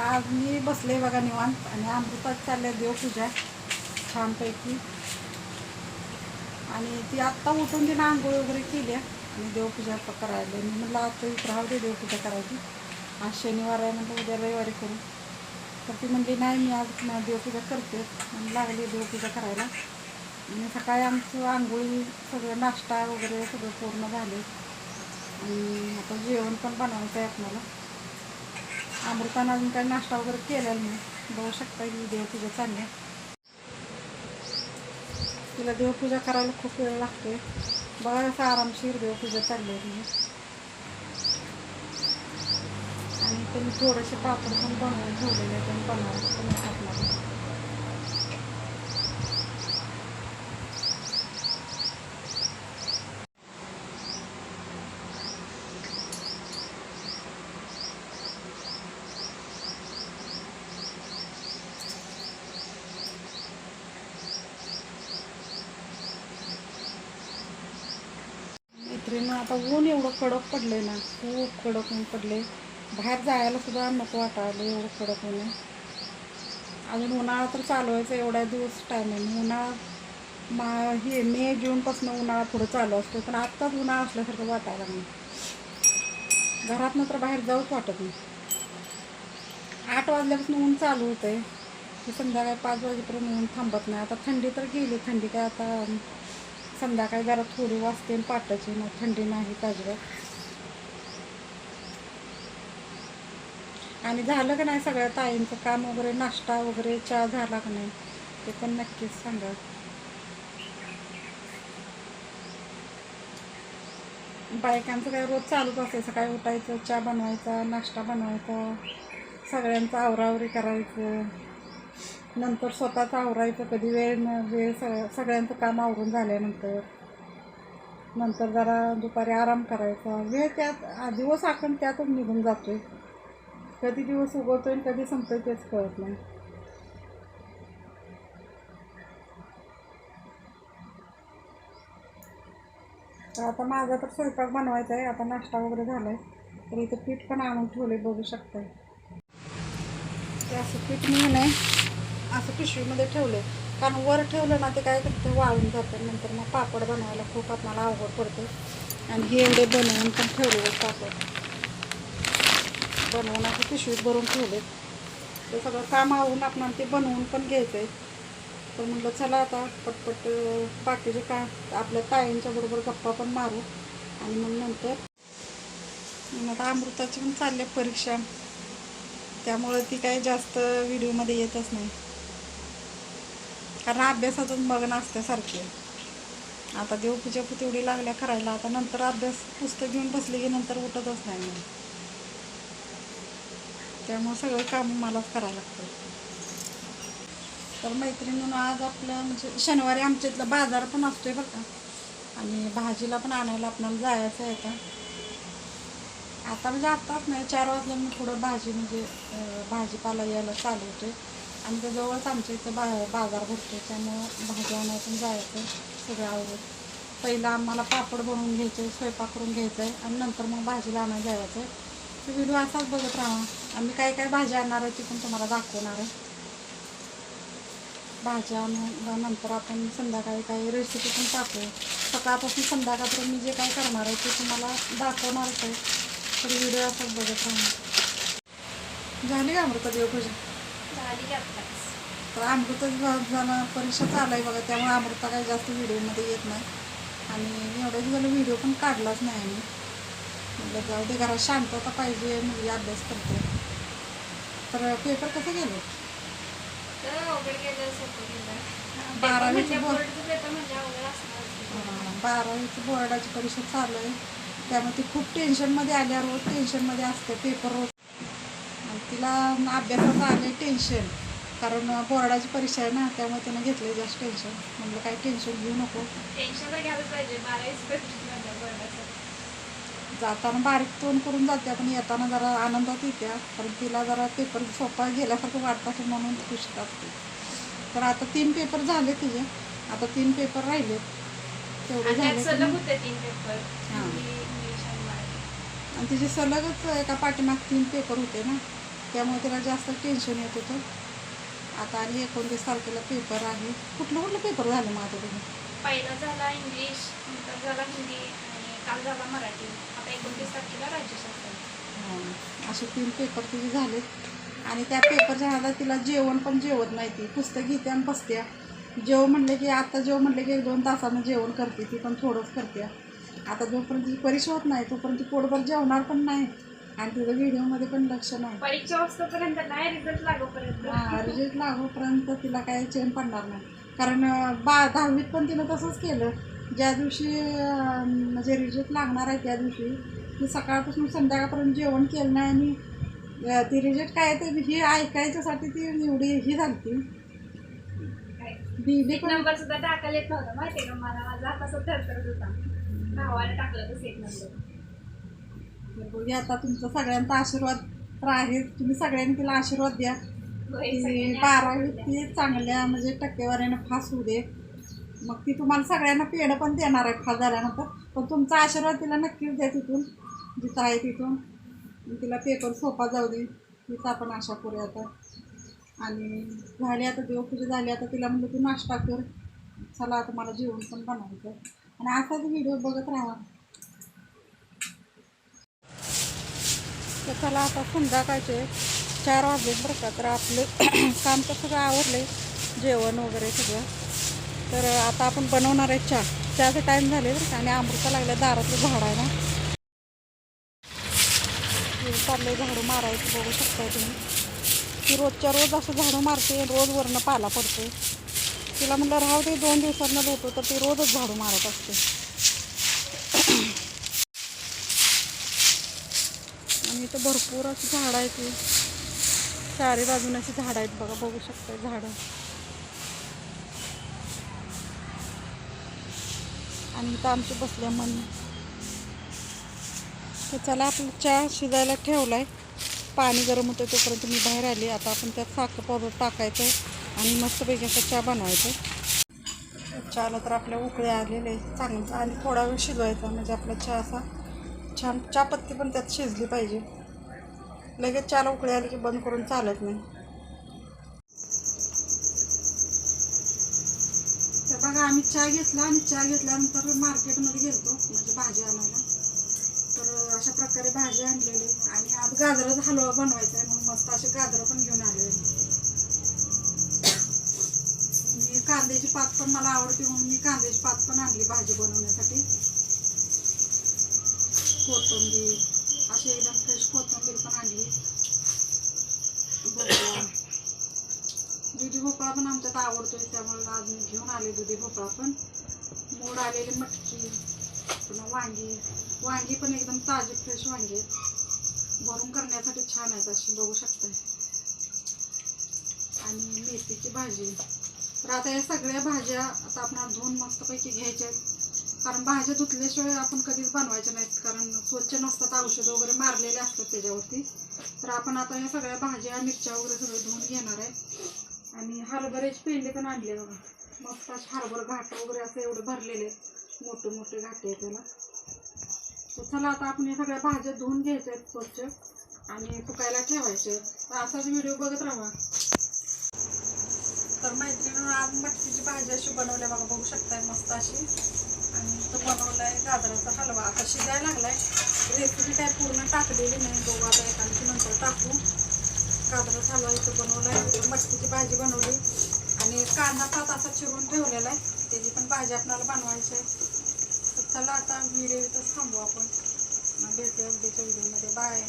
आज मी बसले बघा निवांत आणि अमृतात चालल्या देवपूजा छानपैकी. आणि ती आत्ता उठून तिनं आंघोळ वगैरे केल्या आणि देवपूजा करायला. मी म्हटलं आता राहू दे देवपूजा करायची. आज शनिवार आहे म्हटलं उद्या रविवारी करू. तर ती म्हणली नाही मी आज देवपूजा करते. आणि लागली देवपूजा करायला. आणि सकाळी आमचं आंघोळी सगळं नाश्ता वगैरे सगळं पूर्ण झाले. आणि आता जेवण पण बनवायचं आहे आपल्याला. अमृतानं अजून काही नाश्ता वगैरे केलेला नाही. बघू शकता की देवपूजा चालल्या तिला देवपूजा करायला खूप वेळ लागतोय. बघा असं आरामशीर देवपूजा चालली आहे आणि त्यांनी थोडेसे पापड पण बनवून ठेवलेले आहेत आणि बनवायचे पण बापरे आपल्याला आता ऊन एवढं कडक पडले ना खूप कडक ऊन पडले बाहेर जायला सुद्धा नको वाटायला एवढं कडक ऊन आहे. अजून उन्हाळा तर चालवायचा एवढ्या दिवस टाईम आहे. उन्हाळा मा हे मे जूनपासून उन्हाळा पुढं चालू असतो पण आत्ताच उन्हाळा असल्यासारखं वाटायला नाही घरात तर बाहेर जाऊच वाटत नाही. आठ वाजल्यापासून ऊन चालू होतं आहे ते संध्याकाळी पाच वाजेपर्यंत ऊन थांबत नाही. आता थंडी तर गेली थंडी काय आता संध्याकाळी जरा थोडी वाजते आणि पाटाची मग थंडी नाही अजिबात आणि झालं का नाही सगळ्या ताईंचं काम वगैरे नाश्ता वगैरे चहा झाला का नाही ते पण नक्कीच सांगा. बायकांचं काय रोज चालूच असते सकाळी उठायचं चहा बनवायचा नाश्ता बनवायचा सगळ्यांचं आवरावरी करायचं. नंतर स्वतःच आवरायचं कधी वेळ न वेळ सग सगळ्यांचं काम आवरून झाल्यानंतर. नंतर जरा दुपारी आराम करायचा. वेळ त्यात आ- दिवस आखण त्यातच निघून जातोय. कधी दिवस उगवतो आणि कधी संपतोय तेच कळत नाही. तर आता माझा तर स्वयंपाक बनवायचा आहे. आता नाश्ता वगैरे झाला आहे तर इथं पीठ पण आणून ठेवले बघू शकतं आहे असं पीठ मी नाही असं पिशवीमध्ये ठेवले कारण वर ठेवलं ना ते काय करते वाळून जातं. नंतर मग पापड बनवायला खूप आपल्याला अवघड पडते. आणि हे एवढे बनवून पण ठेवले पापड. बनवून असं पिशवीत भरून ठेवले. ते सगळं काम आवरून आपण ते बनवून पण घ्यायचं आहे तर म्हटलं चला आता पटपट बाकीचे का आपल्या ताईंच्या बरोबर गप्पा पण मारू. आणि मग नंतर मग आता अमृताची पण चालली परीक्षा. त्यामुळे ती काही जास्त व्हिडिओमध्ये येतच नाही. कारण अभ्यासातच मग्न असते आता देवपूजा तेवढी लागल्या करायला आता नंतर अभ्यास पुस्तक घेऊन बसली की नंतर उठतच नाही मी. त्यामुळे सगळं काम मलाच करायला लागतं. तर मैत्रिणीनं आज आपलं म्हणजे शनिवारी आमच्या इथला बाजार पण असतोय बरं का आणि भाजीला पण आणायला आपल्याला जायचं आहे का आता म्हणजे आत्ताच नाही चार वाजल्यानं थोडं भाजी म्हणजे भाजीपाला यायला चालू होते आणि त्याजवळच आमच्या इथं बा बाजार भरतो त्यामुळं भाजी आणायला पण जायचं सगळं आवडत पहिलं आम्हाला पापड बनवून घ्यायचे स्वयंपाक करून घ्यायचं आहे आणि नंतर मग भाजीला आणायला जायचं. आहे तर व्हिडिओ असाच बघत राहा. आम्ही काय काय भाजी आणणार आहे ती पण तुम्हाला दाखवणार आहे. भाज्या नंतर आपण संध्याकाळी काही रेसिपी पण टाकू सकाळपासून संध्याकाळपर्यंत मी जे काय करणार आहे ते तुम्हाला दाखवणारच आहे. तर व्हिडिओ असाच बघत राहा. झाली का अमृता देवपूजा तर अमृता झाला परीक्षा चालू आहे बघा त्यामुळे अमृता काही जास्त व्हिडिओमध्ये येत नाही. आणि एवढ्या दिवसाला व्हिडिओ पण काढलाच नाही आम्ही. म्हटलं जाऊ दे घरात शांतता पाहिजे मुलगी अभ्यास करते. तर पेपर कसे गेले? बारावीचे म्हणजे बोर्ड म्हणजे अं, बारावीची बोर्डाची परीक्षा चालू आहे. त्यामुळे ती खूप टेन्शनमध्ये आल्या रोज टेन्शनमध्ये असते पेपर रोज तिला अभ्यासाचं आले टेन्शन कारण बोर्डाची परीक्षा आहे ना त्यामुळे तिनं घेतलं जास्त टेन्शन म्हणलं काही टेन्शन घेऊ नको. टेन्शन घ्यायला पाहिजे जाताना बारीक तोंड करून जाते पण येताना जरा आनंदात येत्या कारण तिला जरा पेपर सोपा गेल्यासारखं वाटत असेल म्हणून खुश असते तर आता तीन पेपर झाले तिचे. आता तीन पेपर राहिले तेवढे झाले हां. आणि तिचे सलगच एका पाठीमाग तीन पेपर होते ना. त्यामुळे तिला जास्त टेन्शन येत होतं. आता आणि एकोणतीस तारखेला पेपर आहे. कुठलं कुठलं पेपर झालं मग आता तुम्ही पहिला झाला इंग्लिश नंतर झाला हिंदी आणि काल झाला मराठी. आता एकोणतीस तारखेला राज्यशास्त्र हां. असे तीन पेपर तिचे झाले आणि त्या पेपरच्या ह्याला तिला जेवण पण जेवत नाही ती. पुस्तक घेते आणि बसत्या. जेव म्हणले की आता जेव म्हणले की एक दोन तासानं जेवण करते ती पण थोडंच करते आता जोपर्यंत तिची परीक्षा होत नाही तोपर्यंत ती पोटभर जेवणार पण नाही. आणि तुझं व्हिडिओमध्ये पण लक्ष नाही परीक्षा वाजतापर्यंत नाही रिझल्ट लागोपर्यंत. हा, रिजल्ट लागोपर्यंत तिला काही चेन पडणार नाही. कारण बा दहावीत पण तिनं तसंच केलं. ज्या दिवशी म्हणजे रिजल्ट लागणार आहे त्या दिवशी ती सकाळपासून संध्याकाळपर्यंत जेवण केलं नाही आणि ती रिजल्ट काय ते ही ऐकायच्यासाठी ती एवढी ही झाली ती दिली एक पण नंबर सुद्धा टाकायला येत नव्हता माहितीये का मला? माझा हात थरथरत होता. भावाला टाकलं तसं एक नंबर बघूया आता तुमचा सगळ्यांचा आशीर्वाद तर आहे. तुम्ही सगळ्यांनी तिला आशीर्वाद द्या. सगळ्यांनी बारावी ती चांगल्या म्हणजे टक्केवारीनं फास होऊ दे. मग ती तुम्हाला सगळ्यांना पेढं पण देणार आहे फास झाल्यानंतर. पण तुमचा आशीर्वाद तिला नक्कीच द्या तिथून जिथं आहे तिथून. तिला पेपर सोपा जाऊ दे. हीच आपण आशा करूया आता. आणि झाली आता देवपूजा झाली आता तिला म्हणलं तू नाश्ता कर. चला आता मला जेवण पण बनवायचं आणि असाच व्हिडिओ बघत राहा. तर चला आता संध्याकाळचे चार वाजले बरं का. तर आपले काम तर सगळं आवडले जेवण वगैरे सगळं. तर आता आपण बनवणार आहे चहा. चहाचे टाईम झाले बरं का आणि अमृता लागल्या दारातलं झाड आहे ना. हे चाललंय झाडू मारायचं बघू शकताय तुम्ही. ती रोजच्या रोज असं झाडू मारते रोज वरनं पाला पडते तिला म्हणलं राहू दे दोन दिवसांना भेटू तर ती रोजच झाडू मारत असते. आणि इथं भरपूर अशी झाडं आहेत. चारी बाजूने अशी झाडं आहेत. बघा बघू शकता झाडं. आणि इथं आमची बसल्या मन तर चला आपला चहा शिजायला ठेवलाय. पाणी गरम होतं तोपर्यंत मी बाहेर आली. आता आपण त्यात साखर पावडर टाकायचं आणि मस्तपैकी असा चहा बनवायचा चहाला तर आपल्या उकळे आलेले आहेत. चांगलं आणि थोडा वेळ शिजवायचा म्हणजे आपला चहा असा छान चहापत्ती पण त्यात शिजली पाहिजे. लगेच चार उकळी आली की बंद करून चालत नाही. तर बघा आम्ही चहा घेतला आणि चहा घेतल्यानंतर मार्केटमध्ये गेलतो म्हणजे भाजी आणायला. तर अशा प्रकारे भाजी आणलेली आणि आज गाजराचा हलवा बनवायचा आहे म्हणून मस्त असे गाजरं पण घेऊन आले. मी कांद्याची पात पण मला आवडते म्हणून मी कांद्याची पात पण आणली भाजी बनवण्यासाठी. कोथिंबीर. अशी एकदम फ्रेश कोथिंबीर पण आणली. दुधी भोपळा पण आमच्यात आवडतोय त्यामुळे आज मी घेऊन आले दुधी भोपळा पण. मोड आलेली मटकी पुन्हा वांगी. वांगी पण एकदम ताजी फ्रेश वांगी आहेत. भरून करण्यासाठी छान आहेत अशी बघू शकताय. आणि मेथीची भाजी. तर आता या सगळ्या भाज्या आता आपण धुवून मस्तपैकी घ्यायच्या आहेत. कारण भाज्या धुतल्याशिवाय आपण कधीच बनवायच्या नाहीत. कारण स्वच्छ नसतात औषधं वगैरे मारलेले असतात त्याच्यावरती. तर आपण आता या सगळ्या भाज्या मिरच्या वगैरे सगळं धुवून घेणार आहे. आणि हरभऱ्याचे पेंडे पण आणले बघा. मस्त असे हरभर घाट वगैरे असं एवढे भरलेले आहेत. मोठे मोठे घाटे आहेत त्याला. तर चला आता आपण या सगळ्या भाज्या धुवून घ्यायच्या आहेत स्वच्छ. आणि फुकायला ठेवायचे तर असाच व्हिडिओ बघत राहा. तर मैत्रिणी आज मटकीची भाजी अशी बनवल्या बघा. बघू शकताय मस्त अशी. आणि तो आहे गाजराचा हलवा. आता शिजायला लागलाय. रेसिपी काय पूर्ण टाकलेली नाही. बघू आता एकांची नंतर टाकू. गाजराचा हलवा इथं बनवलाय. मटकीची भाजी बनवली. आणि कांदा पात असा चिरून ठेवलेला आहे. त्याची पण भाजी आपल्याला बनवायची आहे. तर चला आता व्हिडिओ इथं थांबू आपण. मग भेटूया उद्याच्या व्हिडिओमध्ये. बाय